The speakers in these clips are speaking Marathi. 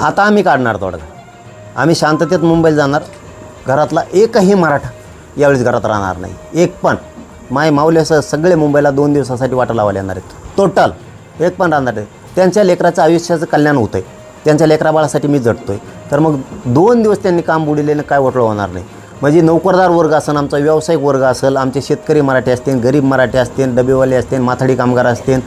आता आम्ही काढणार तोडगा आम्ही शांततेत मुंबईला जाणार. घरातला एकही मराठा यावेळेस घरात राहणार नाही. एक पण. माय माऊल्यासह सगळे मुंबईला दोन दिवसासाठी वाटा लावायला येणार आहेत. टोटल एक पण राहणार आहे त्यांच्या लेकराचं आयुष्याचं कल्याण होतं आहे त्यांच्या लेकराबाळासाठी मी जटतो आहे तर मग दोन दिवस त्यांनी काम बुडिलेलं काय वटलं होणार नाही. म्हणजे नोकरदार वर्ग असेल आमचा व्यावसायिक वर्ग असेल आमचे शेतकरी मराठी असतील गरीब मराठी असतील डबेवाले असतील माथाडी कामगार असतील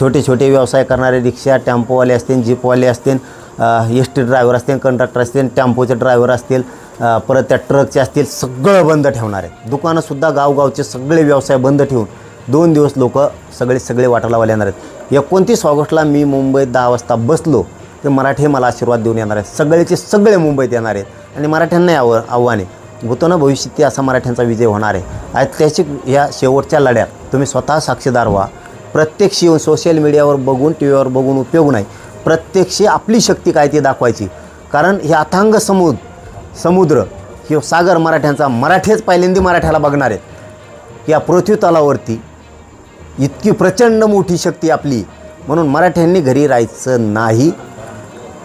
छोटे छोटे व्यवसाय करणारे रिक्षा टेम्पोवाले असतील जीपवाले असतील एस टी ड्रायव्हर असतील कंडक्टर असतील टेम्पोचे ड्रायव्हर असतील परत त्या ट्रकचे असतील सगळं बंद ठेवणार आहेत. दुकानंसुद्धा गावगावचे सगळे व्यवसाय बंद ठेवून दोन दिवस लोक सगळे सगळे वाटायला वाले येणार आहेत. एकोणतीस ऑगस्टला मी मुंबईत दहा वाजता बसलो तर मराठी मला आशीर्वाद देऊन येणार आहेत. सगळेचे सगळे मुंबईत येणार आहेत. आणि मराठ्यांनाही आव आव्हान आहे. ना भविष्यात ती असा मराठ्यांचा विजय होणार आहे. ऐतिहासिक त्याची ह्या शेवटच्या लढ्यात तुम्ही स्वतः साक्षीदार व्हा. प्रत्यक्ष येऊन सोशल मीडियावर बघून टी व्हीवर बघून उपयोग नाही. प्रत्यक्ष आपली शक्ती काय ती दाखवायची. कारण हे अथांग समुद्र समुद्र हे सागर मराठ्यांचा मराठेच पहिल्यांदा मराठ्याला बघणार आहेत. या पृथ्वी तलावरती इतकी प्रचंड मोठी शक्ती आपली म्हणून मराठ्यांनी घरी राहायचं नाही.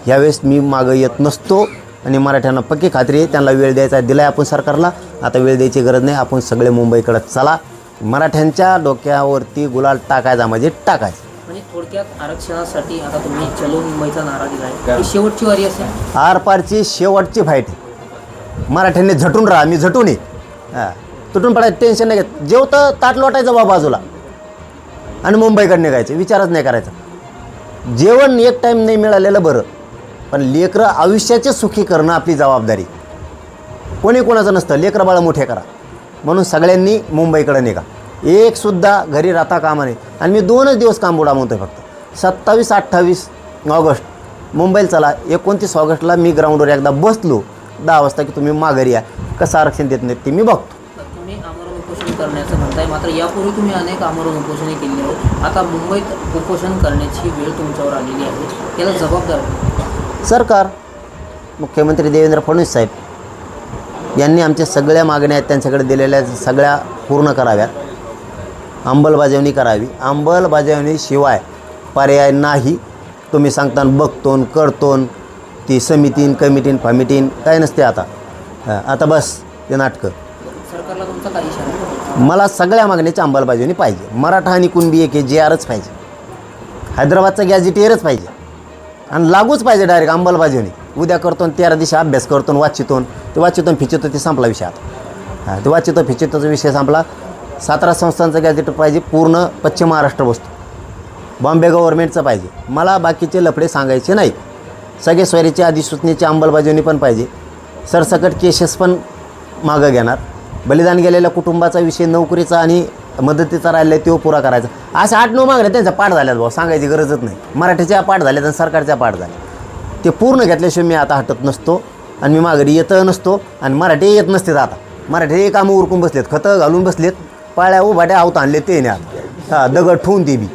यावेळेस मी मागं येत नसतो आणि मराठ्यांना पक्की खात्री आहे त्यांना वेळ द्यायचा दिला आहे आपण सरकारला. आता वेळ द्यायची गरज नाही आपण सगळे मुंबईकडं चला. मराठ्यांच्या डोक्यावरती गुलाल टाकायचा म्हणजे टाकायचा. थोडक्यात आरक्षणासाठी आता तुम्ही चलो मुंबईचा नारा ही शेवटची वारी असेल. आरपारची शेवटची फाईट मराठ्यांनी झटून राहा मी झटून हां. तुटून पडायचं टेन्शन नाही घेत. जेवतं ताट लोटायचं बा बाजूला. आणि मुंबईकडे निघायचं. विचारच नाही करायचा. जेवण एक टाईम नाही मिळालेलं बरं. पण लेकरं आयुष्याचे सुखी करणं आपली जबाबदारी. कोणी कोणाचं नसतं. लेकरं बाळं मोठे करा. म्हणून सगळ्यांनी मुंबईकडे निघा. एकसुद्धा घरी राहता कामा नाही आणि मी दोनच दिवस काम बुडा म्हणतोय फक्त. सत्तावीस अठ्ठावीस ऑगस्ट मुंबईला चला. एकोणतीस ऑगस्टला मी ग्राउंडवर एकदा बसलो. दहा वाजता की तुम्ही माघारी या. कसं आरक्षण देत नाहीत ते मी बघतो. तुम्ही आमरण उपोषण करण्याचं म्हणताय. मात्र यापूर्वी तुम्ही अनेक आमरण उपोषणे केली आहेत. आता मुंबईत उपोषण करण्याची वेळ तुमच्यावर आलेली आहे. याला जबाबदार? सरकार मुख्यमंत्री देवेंद्र फडणवीस साहेब यांनी आमच्या सगळ्या मागण्या आहेत त्यांच्याकडे दिलेल्या सगळ्या पूर्ण कराव्यात. अंमलबजावणी करावी. अंमलबजावणीशिवाय पर्याय नाही. तुम्ही सांगता बघतोन करतोन ती समितीन कमिटीन फमिटीन काय नसते आता. आता बस ते नाटकं? मला सगळ्या मागण्याची अंमलबजावणी पाहिजे. मराठा आणि कुणबी एक जे आरच पाहिजे. हैदराबादचा गॅजेटियरच पाहिजे. आणि लागूच पाहिजे डायरेक्ट अंमलबजावणी. उद्या करतो तेरा दिवशी अभ्यास करतो आणि वाचितो ते वाचितो आणि फिचितो ते संपला विषय आता. हां ते वाचितो फिचितोचा विषय संपला. सातारा संस्थांचं गॅजेट पाहिजे पूर्ण पश्चिम महाराष्ट्र बसतो बॉम्बे गव्हर्नमेंटचं पाहिजे. मला बाकीचे लफडे सांगायचे नाही सगळे स्वैरीची अधिसूचनेची अंमलबजावणी पण पाहिजे. सरसकट केसेस पण मागं घेणार. बलिदान गेलेल्या कुटुंबाचा विषय नोकरीचा आणि मदतीचा राहिला आहे तो पुरा करायचा. असे आठ नऊ मागण्या त्यांच्या पाठ झाल्यात भाऊ सांगायची गरजच नाही. मराठीच्या पाठ झाल्यात आणि सरकारच्या पाठ झाल्या ते पूर्ण घेतल्याशिवाय मी आता हटत नसतो आणि मी माघारी येत नसतो आणि मराठी येत नसते आता. मराठी कामं उरकून बसलेत खतं घालून बसलेत. पाळ्या उभाट्या आवत आणले ते नाही हा दगड ठेवून ते बी.